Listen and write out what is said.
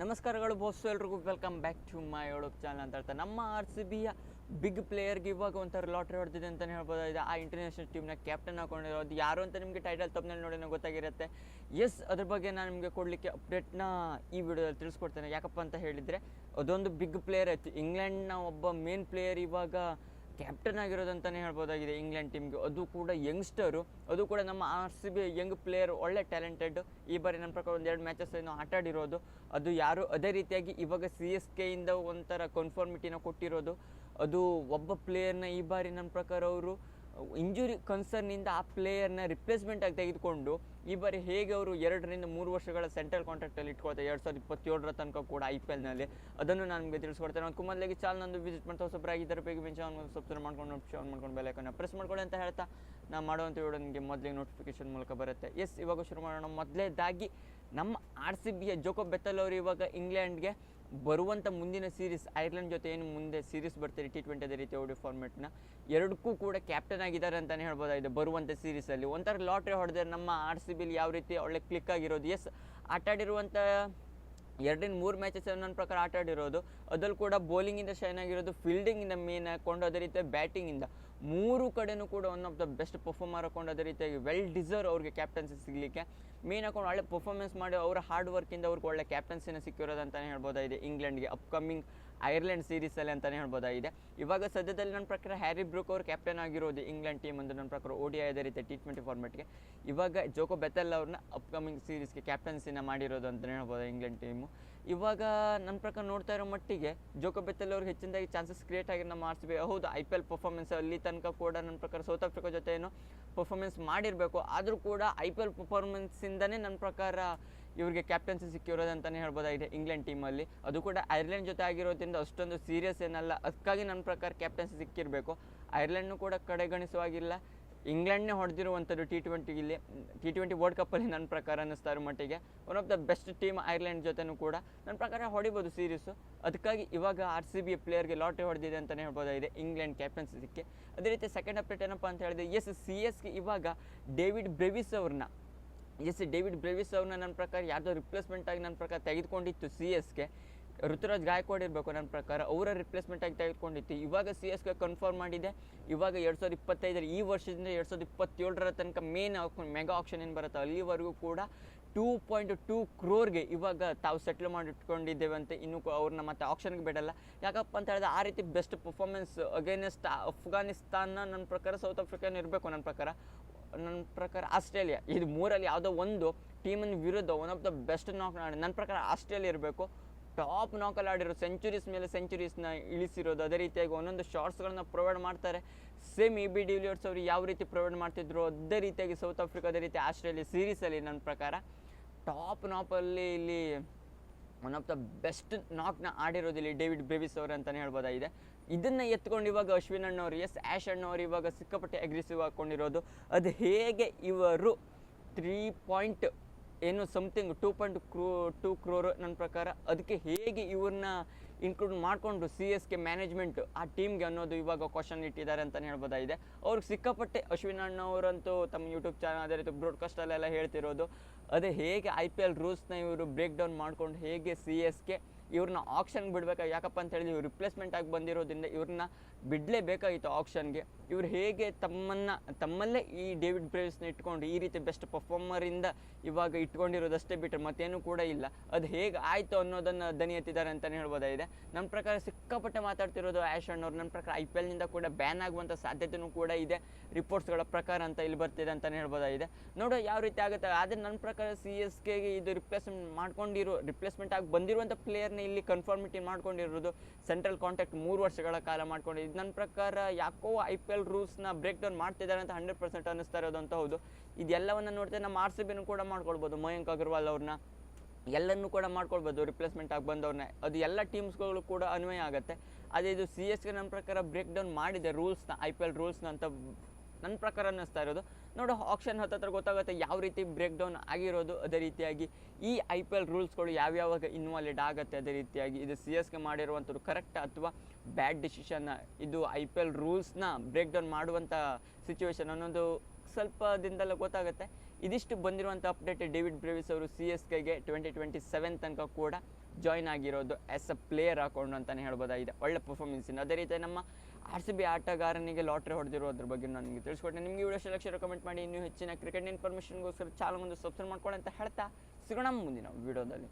ನಮಸ್ಕಾರಗಳು ಬೋಸ್ ಎಲ್ರಿಗೂ welcome back to my YouTube channel ಅಂತ ಹೇಳ್ತಾರೆ ನಮ್ಮ ಆರ್ ಸಿ ಬಿಯ ಬಿಗ್ ಪ್ಲೇಯರ್ಗೆ ಇವಾಗ ಒಂಥರ ಲಾಟ್ರಿ ಹೊಡೆದಿದೆ ಅಂತಲೇ ಹೇಳ್ಬೋದಾಗಿದೆ. ಆ ಇಂಟರ್ನ್ಯಾಷನಲ್ ಟೀಮ್ನ ಕ್ಯಾಪ್ಟನ್ ಹಾಕೊಂಡಿರೋದು ಯಾರು ಅಂತ ನಿಮಗೆ ಟೈಟಲ್ ತಪ್ಪನಲ್ಲಿ ನೋಡಿ ಗೊತ್ತಾಗಿರುತ್ತೆ. ಎಸ್ ಅದ್ರ ಬಗ್ಗೆ ನಾನು ನಿಮಗೆ ಕೊಡಲಿಕ್ಕೆ ಅಪ್ಡೇಟ್ನ ಈ ವಿಡಿಯೋದಲ್ಲಿ ತಿಳಿಸ್ಕೊಡ್ತೇನೆ. ಯಾಕಪ್ಪ ಅಂತ ಹೇಳಿದರೆ, ಅದೊಂದು ಬಿಗ್ ಪ್ಲೇಯರ್ ಆಯಿತು. ಇಂಗ್ಲೆಂಡ್ನ ಒಬ್ಬ ಮೇನ್ ಪ್ಲೇಯರ್ ಇವಾಗ ಕ್ಯಾಪ್ಟನ್ ಆಗಿರೋದಂತಲೇ ಹೇಳ್ಬೋದಾಗಿದೆ ಇಂಗ್ಲೆಂಡ್ ಟೀಮ್ಗೆ ಅದು ಕೂಡ ಯಂಗ್ಸ್ಟರು ಅದು ಕೂಡ ನಮ್ಮ R C B young player ಒಳ್ಳೆ ಟ್ಯಾಲೆಂಟೆಡ್ ಈ ಬಾರಿ ನನ್ನ ಪ್ರಕಾರ ಒಂದೆರಡು ಮ್ಯಾಚಸ್ ಏನೋ ಆಟ ಆಡಿರೋದು. ಅದು ಯಾರು ಅದೇ ರೀತಿಯಾಗಿ ಇವಾಗ ಸಿ ಎಸ್ ಕೆಯಿಂದ ಒಂಥರ ಕನ್ಫರ್ಮಿಟಿನ ಕೊಟ್ಟಿರೋದು. ಅದು ಒಬ್ಬ ಪ್ಲೇಯರ್ನ ಈ ಬಾರಿ ನನ್ನ ಪ್ರಕಾರ ಅವರು ಇಂಜುರಿ ಕನ್ಸರ್ನಿಂದ ಆ ಪ್ಲೇಯರ್ನ ರಿಪ್ಲೇಸ್ಮೆಂಟ್ ಆಗಿ ತೆಗೆದುಕೊಂಡು ಈ ಬಾರಿ ಹೇಗೆ ಅವರು ಎರಡರಿಂದ ಮೂರು ವರ್ಷಗಳ ಸೆಂಟ್ರಲ್ ಕಾಂಟ್ರಾಕ್ಟಲ್ಲಿ ಇಟ್ಕೊಳ್ತಾರೆ ಎರಡು ಸಾವಿರದ ಇಪ್ಪತ್ತೇಳರ ತನಕ ಕೂಡ ಐ ಪಿ ಎಲ್ನಲ್ಲಿ ಅದನ್ನು ನಾನು ನಿಮಗೆ ತಿಳಿಸ್ಕೊಡ್ತೇನೆ. ಕುಮಾರ್ ಲೇಗಿ ಚಾಲ್ ನಂದು ವಿಸಿಟ್ ಮಾಡ್ತಾ ಹೊಸಬ್ರಾಗಿದ್ದಾರೆ ಬೇಗ ಬೆಂಚ ಸಬ್ಸ್ಕ್ರೈಬ್ ಮಾಡ್ಕೊಂಡು ನೋಟಿಫಿಕೇಶನ್ ಮಾಡ್ಕೊಂಡು ಬೆಲೆಕನ್ನು ಪ್ರೆಸ್ ಮಾಡ್ಕೊಳ್ಳಿ ಅಂತ ಹೇಳ್ತಾ ನಾನು ಮಾಡುವಂಥ ವಿಡಿಯೋ ನಿಮಗೆ ಮೊದಲಿಗೆ ನೋಟಿಫಿಕೇಶನ್ ಮೂಲಕ ಬರುತ್ತೆ. ಎಸ್ ಇವಾಗ ಶುರು ಮಾಡೋಣ. ಮೊದಲೇದಾಗಿ ನಮ್ಮ ಆರ್ ಸಿ ಬಿಯ ಜೋಕೋ ಬೆತ್ತಲ್ ಅವರು ಇವಾಗ ಇಂಗ್ಲೆಂಡ್ಗೆ ಬರುವಂಥ ಮುಂದಿನ ಸೀರೀಸ್ ಐರ್ಲೆಂಡ್ ಜೊತೆ ಏನು ಮುಂದೆ ಸೀರೀಸ್ ಬರ್ತಾರೆ ಟಿ ಟ್ವೆಂಟಿ ಅದೇ ರೀತಿ ಓಡಿ ಫಾರ್ಮೆಟ್ನ ಎರಡಕ್ಕೂ ಕೂಡ ಕ್ಯಾಪ್ಟನ್ ಆಗಿದ್ದಾರೆ ಅಂತಲೇ ಹೇಳ್ಬೋದಾಗಿದೆ ಬರುವಂಥ ಸೀರೀಸಲ್ಲಿ ಒಂಥರ ಲಾಟ್ರಿ ಹೊಡೆದ್ರೆ ನಮ್ಮ ಆರ್ ಸಿ ಬಿಲಿ ಯಾವ ರೀತಿ ಒಳ್ಳೆ ಕ್ಲಿಕ್ ಆಗಿರೋದು? ಎಸ್ ಆಟ ಆಡಿರುವಂಥ ಎರಡರಿಂದ ಮೂರು ಮ್ಯಾಚಸ್ ನನ್ನ ಪ್ರಕಾರ ಆಟ ಆಡಿರೋದು. ಅದ್ರಲ್ಲಿ ಕೂಡ ಬೌಲಿಂಗಿಂದ ಶೈನ್ ಆಗಿರೋದು ಫೀಲ್ಡಿಂಗಿಂದ ಮೇನ್ ಹಾಕೊಂಡು ಅದೇ ರೀತಿ ಬ್ಯಾಟಿಂಗಿಂದ ಮೂರು ಕಡೆನೂ ಕೂಡ one of the best performer ಹಾಕೊಂಡು ಅದೇ ರೀತಿಯಾಗಿ ವೆಲ್ ಡಿಸರ್ವ್ ಅವ್ರಿಗೆ ಕ್ಯಾಪ್ಟನ್ಸಿ ಸಿಗಲಿಕ್ಕೆ. ಮೇನ್ ಹಾಕೊಂಡು ಒಳ್ಳೆ ಪರ್ಫಾರ್ಮೆನ್ಸ್ ಮಾಡಿ ಅವರ ಹಾರ್ಡ್ ವರ್ಕಿಂದ ಅವ್ರಿಗೆ ಒಳ್ಳೆ ಕ್ಯಾಪ್ಟನ್ಸಿನ ಸಿಕ್ಕಿರೋದು ಅಂತಲೇ ಹೇಳ್ಬೋದಾಗಿದೆ ಇಂಗ್ಲೆಂಡ್ಗೆ ಅಪ್ಕಮಿಂಗ್ ಐರ್ಲೆಂಡ್ ಸೀರೀಸಲ್ಲಿ ಅಂತಲೇ ಹೇಳ್ಬೋದಾಗಿದೆ. ಇವಾಗ ಸದ್ಯದಲ್ಲಿ ನನ್ನ ಪ್ರಕಾರ ಹ್ಯಾರಿ ಬ್ರೂಕ್ ಅವರು ಕ್ಯಾಪ್ಟನ್ ಆಗಿರೋದು ಇಂಗ್ಲೆಂಡ್ ಟೀಮ್ ಅಂದರೆ ನನ್ನ ಪ್ರಕಾರ ಓಡಿ ಅದೇ ರೀತಿ ಟಿ ಟ್ವೆಂಟಿ ಫಾರ್ಮೆಟ್ಗೆ ಇವಾಗ ಜೋಕೋ ಬೆತಲ್ ಅವ್ರನ್ನ ಅಪ್ಕಮಿಂಗ್ ಸೀರೀಸ್ಗೆ ಕ್ಯಾಪ್ಟನ್ಸಿನ ಮಾಡಿರೋದು ಅಂತಲೇ ಹೇಳ್ಬೋದು ಇಂಗ್ಲೆಂಡ್ ಟೀಮು ಇವಾಗ ನನ್ನ ಪ್ರಕಾರ ನೋಡ್ತಾ ಇರೋ ಮಟ್ಟಿಗೆ ಜೋಕೋ ಬೆತ್ತಲ್ ಅವ್ರಿಗೆ ಹೆಚ್ಚಿನದಾಗಿ ಚಾನ್ಸಸ್ ಕ್ರಿಯೇಟ್ ಆಗಿ ನಮ್ಮ ಆರ್ ಹೌದು ಐ ಪಿ ಎಲ್ ಪರ್ಫಾರ್ಮೆನ್ಸ್ ಅಲ್ಲಿ ತನಕ ಕೂಡ ನನ್ನ ಪ್ರಕಾರ ಸೌತ್ ಆಫ್ರಿಕಾ ಜೊತೆ ಏನು ಪರ್ಫಾರ್ಮೆನ್ಸ್ ಮಾಡಿರಬೇಕು. ಆದರೂ ಕೂಡ ಐ ಪಿ ಎಲ್ ಪರ್ಫಾರ್ಮೆನ್ಸಿಂದನೇ ನನ್ನ ಪ್ರಕಾರ ಇವ್ರಿಗೆ ಕ್ಯಾಪ್ಟನ್ಸಿ ಸಿಕ್ಕಿರೋದು ಅಂತಲೇ ಹೇಳ್ಬೋದಾಗಿದೆ ಇಂಗ್ಲೆಂಡ್ ಟೀಮಲ್ಲಿ ಅದು ಕೂಡ ಐರ್ಲೆಂಡ್ ಜೊತೆ ಆಗಿರೋದ್ರಿಂದ ಅಷ್ಟೊಂದು ಸೀರಿಯಸ್ ಏನಲ್ಲ. ಅದಕ್ಕಾಗಿ ನನ್ನ ಪ್ರಕಾರ ಕ್ಯಾಪ್ಟನ್ಸಿ ಸಿಕ್ಕಿರಬೇಕು. ಐರ್ಲೆಂಡ್ನು ಕೂಡ ಕಡೆಗಣಿಸುವಾಗಿಲ್ಲ. ಇಂಗ್ಲೆಂಡ್ನೇ ಹೊಡೆದಿರುವಂಥದ್ದು ಟಿ ಟ್ವೆಂಟಿಗಿಲ್ಲಿ ಟಿ ಟ್ವೆಂಟಿ ವರ್ಲ್ಡ್ ಕಪ್ಪಲ್ಲಿ ನನ್ನ ಪ್ರಕಾರ ಅನ್ನಿಸ್ತಾ ಇರೋ ಮಟ್ಟಿಗೆ. One of the best team Ireland ಜೊತೆನೂ ಕೂಡ ನನ್ನ ಪ್ರಕಾರ ಹೊಡಿಬೋದು ಸೀರೀಸು ಅದಕ್ಕಾಗಿ ಇವಾಗ ಆರ್ ಸಿ ಬಿ ಪ್ಲೇಯರ್ಗೆ ಲಾಟ್ರಿ ಹೊಡೆದಿದೆ ಅಂತಲೇ ಹೇಳ್ಬೋದಾಗಿದೆ ಇಂಗ್ಲೆಂಡ್ ಕ್ಯಾಪ್ಟನ್ಸಿ ಸಿಕ್ಕಿ. ಅದೇ ರೀತಿ ಸೆಕೆಂಡ್ ಅಪ್ಡೇಟ್ ಏನಪ್ಪ ಅಂತ ಹೇಳಿದ್ರೆ ಎಸ್ ಸಿ ಎಸ್ಗೆ ಇವಾಗ ಡೇವಿಡ್ ಬ್ರೆವಿಸ್ ಅವ್ರನ್ನ ಎಸ್ ಡೇವಿಡ್ ಬ್ರೇವಿಸ್ ಅವ್ರನ್ನ ನನ್ನ ಪ್ರಕಾರ ಯಾವುದೋ ರಿಪ್ಲೇಸ್ಮೆಂಟ್ ಆಗಿ ನನ್ನ ಪ್ರಕಾರ ತೆಗೆದುಕೊಂಡಿತ್ತು ಸಿ ಎಸ್ಗೆ. ಋತುರಾಜ್ ಗಾಯಕ್ವಾಡ್ ಇರಬೇಕು ನನ್ನ ಪ್ರಕಾರ, ಅವರ ರಿಪ್ಲೇಸ್ಮೆಂಟ್ ಆಗಿ ತೆಗೆದುಕೊಂಡಿತ್ತು. ಇವಾಗ ಸಿ ಎಸ್ಗೆ ಕನ್ಫರ್ಮ್ ಮಾಡಿದೆ. ಇವಾಗ ಎರಡು ಸಾವಿರದ ಇಪ್ಪತ್ತೈದರ ಈ ವರ್ಷದಿಂದ ಎರಡು ಸಾವಿರದ ಇಪ್ಪತ್ತೇಳರ ತನಕ ಮೇನ್ ಮೆಗಾ ಆಪ್ಷನ್ ಏನು ಬರುತ್ತೆ ಅಲ್ಲಿವರೆಗೂ ಕೂಡ ಟೂ ಪಾಯಿಂಟ್ ಟೂ ಕ್ರೋರ್ಗೆ ಇವಾಗ ತಾವು ಸೆಟ್ಲ್ ಮಾಡಿಟ್ಕೊಂಡಿದ್ದೇವೆ ಅಂತ ಇನ್ನೂ ಅವ್ರನ್ನ ಮತ್ತೆ ಆಪ್ಷನ್ಗೆ ಬಿಡಲ್ಲ. ಯಾಕಪ್ಪ ಅಂತ ಹೇಳಿದ್ರೆ ಆ ರೀತಿ ಬೆಸ್ಟ್ ಪರ್ಫಾರ್ಮೆನ್ಸ್ ಅಗೇನೆಸ್ಟ್ ಅಫ್ಘಾನಿಸ್ತಾನ ನನ್ನ ಪ್ರಕಾರ ಸೌತ್ ಆಫ್ರಿಕಾನ ಇರಬೇಕು ನನ್ನ ಪ್ರಕಾರ. ನನ್ನ ಪ್ರಕಾರ ಆಸ್ಟ್ರೇಲಿಯಾ. ಇದು ಮೂರಲ್ಲಿ ಯಾವುದೋ ಒಂದು ಟೀಮಿನ ವಿರುದ್ಧ ಒನ್ ಆಫ್ ದ ಬೆಸ್ಟ್ ನಾಕ್ ನನ್ನ ಪ್ರಕಾರ ಆಸ್ಟ್ರೇಲಿಯಾ ಇರಬೇಕು. ಟಾಪ್ ನಾಕಲ್ಲಿ ಆಡಿರೋ ಸೆಂಚುರೀಸ್ ಮೇಲೆ ಸೆಂಚುರೀಸ್ನ ಇಳಿಸಿರೋದು. ಅದೇ ರೀತಿಯಾಗಿ ಒಂದೊಂದು ಶಾರ್ಟ್ಸ್ಗಳನ್ನ ಪ್ರೊವೈಡ್ ಮಾಡ್ತಾರೆ. Same A B de Villiers ಅವರು ಯಾವ ರೀತಿ ಪ್ರೊವೈಡ್ ಮಾಡ್ತಿದ್ರು? ಅದೇ ರೀತಿಯಾಗಿ ಸೌತ್ ಆಫ್ರಿಕಾ ಅದೇ ರೀತಿ ಆಸ್ಟ್ರೇಲಿಯಾ ಸೀರೀಸಲ್ಲಿ ನನ್ನ ಪ್ರಕಾರ. ಟಾಪ್ ನಾಪಲ್ಲಿ ಇಲ್ಲಿ ಒನ್ ಆಫ್ ದ ಬೆಸ್ಟ್ ನಾಕ್ನ ಆಡಿರೋದಿಲ್ಲಿ ಡೇವಿಡ್ ಬೇಬಿಸ್ ಅವರು ಅಂತಲೇ ಹೇಳ್ಬೋದಾಗಿದೆ. ಇದನ್ನು ಎತ್ಕೊಂಡು ಇವಾಗ ಅಶ್ವಿನ್ ಅಣ್ಣವ್ರು, ಎಸ್ ಆ್ಯಶ್ ಅಣ್ಣವ್ರು ಇವಾಗ ಸಿಕ್ಕಾಪಟ್ಟೆ ಅಗ್ರೆಸಿವ್ ಹಾಕ್ಕೊಂಡಿರೋದು ಅದು ಹೇಗೆ ಇವರು ತ್ರೀ ಪಾಯಿಂಟ್ ಏನು something two point crore two crore ನನ್ನ ಪ್ರಕಾರ, ಅದಕ್ಕೆ ಹೇಗೆ ಇವ್ರನ್ನ ಇನ್ಕ್ಲೂಡ್ ಮಾಡಿಕೊಂಡು ಸಿ ಎಸ್ ಕೆ ಮ್ಯಾನೇಜ್ಮೆಂಟ್ ಆ ಟೀಮ್ಗೆ ಅನ್ನೋದು ಇವಾಗ ಕ್ವಶನ್ ಇಟ್ಟಿದ್ದಾರೆ ಅಂತಲೇ ಹೇಳ್ಬೋದಾಗಿದೆ. ಅವ್ರಿಗೆ ಸಿಕ್ಕಾಪಟ್ಟೆ ಅಶ್ವಿನ್ ಅಣ್ಣವರಂತೂ ತಮ್ಮ ಯೂಟ್ಯೂಬ್ ಚಾನಲ್ ಅದೇ ರೀತಿ ಬ್ರಾಡ್ಕಾಸ್ಟಲ್ಲೆಲ್ಲ ಹೇಳ್ತಿರೋದು. ಅದೇ ಹೇಗೆ ಐ ಪಿ ಎಲ್ ರೂಲ್ಸ್ನ ಇವರು ಬ್ರೇಕ್ ಡೌನ್ ಮಾಡಿಕೊಂಡು ಹೇಗೆ ಸಿ ಎಸ್ಗೆ ಇವ್ರನ್ನ ಆಕ್ಷನ್ ಬಿಡಬೇಕು? ಯಾಕಪ್ಪ ಅಂತ ಹೇಳಿದ್ರೆ ಇವ್ರು ರಿಪ್ಲೇಸ್ಮೆಂಟ್ ಆಗಿ ಬಂದಿರೋದ್ರಿಂದ ಇವ್ರನ್ನ ಬಿಡಲೇಬೇಕಾಗಿತ್ತು ಆಕ್ಷನ್ಗೆ ಇವ್ರು ಹೇಗೆ ತಮ್ಮನ್ನು, ತಮ್ಮಲ್ಲೇ ಈ ಡೇವಿಡ್ ಬ್ರೇವ್ಸ್ನ ಇಟ್ಕೊಂಡು ಈ ರೀತಿ ಬೆಸ್ಟ್ ಪರ್ಫಾರ್ಮರಿಂದ ಇವಾಗ ಇಟ್ಕೊಂಡಿರೋದಷ್ಟೇ ಬಿಟ್ಟರೆ ಮತ್ತೇನು ಕೂಡ ಇಲ್ಲ. ಅದು ಹೇಗೆ ಆಯಿತು ಅನ್ನೋದನ್ನು ದನಿ ಎತ್ತಿದ್ದಾರೆ ಅಂತಲೇ ಹೇಳ್ಬೋದಾಗಿದೆ. ನನ್ನ ಪ್ರಕಾರ ಸಿಕ್ಕಾಪಟ್ಟೆ ಮಾತಾಡ್ತಿರೋದು ಆ್ಯಶ್ ಅಣ್ಣವ್ರು. ನನ್ನ ಪ್ರಕಾರ ಐ ಪಿ ಎಲ್ನಿಂದ ಕೂಡ ಬ್ಯಾನ್ ಆಗುವಂಥ ಸಾಧ್ಯತೆಯೂ ಕೂಡ ಇದೆ. ರಿಪೋರ್ಟ್ಸ್ಗಳ ಪ್ರಕಾರ ಅಂತ ಇಲ್ಲಿ ಬರ್ತಿದೆ ಅಂತಲೇ ಹೇಳ್ಬೋದಾಗಿದೆ. ನೋಡೋ ಯಾವ ರೀತಿ ಆಗುತ್ತೆ. ಆದರೆ ನನ್ನ ಪ್ರಕಾರ ಸಿ ಎಸ್ ಕೆಗೆ ಇದು ರಿಪ್ಲೇಸ್ಮೆಂಟ್ ಮಾಡ್ಕೊಂಡಿರೋ ರಿಪ್ಲೇಸ್ಮೆಂಟ್ ಆಗಿ ಬಂದಿರುವಂಥ ಪ್ಲೇಯರ್ನ ಇಲ್ಲಿ ಕನ್ಫರ್ಮಿಟಿ ಮಾಡ್ಕೊಂಡಿರೋದು ಸೆಂಟ್ರಲ್ ಕಾಂಟ್ಯಾಕ್ಟ್ ಮೂರು ವರ್ಷಗಳ ಕಾಲ ಮಾಡ್ಕೊಂಡಿದ್ದು ನನ್ನ ಪ್ರಕಾರ ಯಾಕೋ ಐ ಪಿ ಎಲ್ ರೂಲ್ಸ್ನ ಬ್ರೇಕ್ ಡೌನ್ ಮಾಡ್ತಿದ್ದಾರೆ ಅಂತ ಹಂಡ್ರೆಡ್ ಪರ್ಸೆಂಟ್ ಅನ್ನಿಸ್ತಾ ಇರೋದು ಅಂತ ಹೌದು. ಇದೆಲ್ಲವನ್ನು ನೋಡ್ತೇವೆ ನಮ್ಮ ಆರ್ ಸಿ ಬಿನೂ ಕೂಡ ಮಾಡ್ಕೊಳ್ಬೋದು, ಮಯಾಂಕ್ ಅಗರ್ವಾಲ್ ಅವ್ರನ್ನ. ಎಲ್ಲನೂ ಕೂಡ ಮಾಡ್ಕೊಳ್ಬೋದು ರಿಪ್ಲೇಸ್ಮೆಂಟ್ ಆಗಿ ಬಂದವ್ರನ್ನ ಅದು ಎಲ್ಲ ಟೀಮ್ಸ್ಗಳು ಕೂಡ ಅನ್ವಯ ಆಗುತ್ತೆ. ಅದೇ ಇದು ಸಿ ಎಸ್ಗೆ ನನ್ನ ಪ್ರಕಾರ ಬ್ರೇಕ್ ಡೌನ್ ಮಾಡಿದೆ ರೂಲ್ಸ್ನ ಐ ಪಿ ಎಲ್ ರೂಲ್ಸ್ನ ಅಂತ ನನ್ನ ಪ್ರಕಾರ ಅನ್ನಿಸ್ತಾ ಇರೋದು. ನೋಡು ಆಪ್ಷನ್ ಹತ್ತತ್ರ ಗೊತ್ತಾಗುತ್ತೆ ಯಾವ ರೀತಿ ಬ್ರೇಕ್ ಡೌನ್ ಆಗಿರೋದು ಅದೇ ರೀತಿಯಾಗಿ. ಈ ಐ ಪಿ ಎಲ್ ರೂಲ್ಸ್ಗಳು ಯಾವ್ಯಾವಾಗ ಇನ್ವಾಲಿಡ್ ಆಗುತ್ತೆ ಅದೇ ರೀತಿಯಾಗಿ. ಇದು ಸಿ ಎಸ್ಗೆ ಮಾಡಿರುವಂಥದ್ದು ಕರೆಕ್ಟ್ ಅಥವಾ ಬ್ಯಾಡ್ ಡಿಸಿಷನ್ ಇದು ಐ ಪಿ ಎಲ್ ರೂಲ್ಸ್ನ ಬ್ರೇಕ್ ಡೌನ್ ಮಾಡುವಂಥ ಸಿಚುವೇಶನ್ ಅನ್ನೋದು ಸ್ವಲ್ಪ ದಿನದಲ್ಲೇ ಗೊತ್ತಾಗುತ್ತೆ. ಇದಿಷ್ಟು ಬಂದಿರುವಂಥ ಅಪ್ಡೇಟ್ ಡೇವಿಡ್ ಬ್ರೇವಿಸ್ ಅವರು ಸಿ ಎಸ್ ಕೆಗೆ ಟ್ವೆಂಟಿ ಟ್ವೆಂಟಿ ಸೆವೆನ್ ತನಕ ಕೂಡ ಜಾಯ್ನ್ ಆಗಿರೋದು ಆ್ಯಸ್ ಅ ಪ್ಲೇಯರ್ ಹಾಕೊಂಡು ಅಂತಲೇ ಹೇಳ್ಬೋದಾಗಿದೆ ಒಳ್ಳೆ ಪರ್ಫಾರ್ಮೆನ್ಸಿಂದ ಅದೇ ರೀತಿ ನಮ್ಮ ಆರ್ ಸಿ ಬಿ ಆಟಗಾರನಿಗೆ ಲಾಟ್ರಿ ಹೊಡೆದಿರೋದ್ರ ಬಗ್ಗೆ ನಾನು ನಿಮಗೆ ತಿಳಿಸ್ಕೊಟ್ಟೆ ನಿಮಗೆ ವಿಡಿಯೋ ಸೆಲೆಕ್ಷನ್ ರೆಕಮೆಂಡ್ ಮಾಡಿ. ಇನ್ನೂ ಹೆಚ್ಚಿನ ಕ್ರಿಕೆಟ್ ಇನ್ಫಾರ್ಮೇಷನ್ಗೋಸ್ಕರ ಚಾನಲ್ ಮುಂದೆ ಸಬ್ಸ್ಕ್ರೈಬ್ ಮಾಡ್ಕೊಳ್ಳಿ ಅಂತ ಹೇಳ್ತಾ ಸಿಗೋಣ ಮುಂದಿನ ವಿಡಿಯೋದಲ್ಲಿ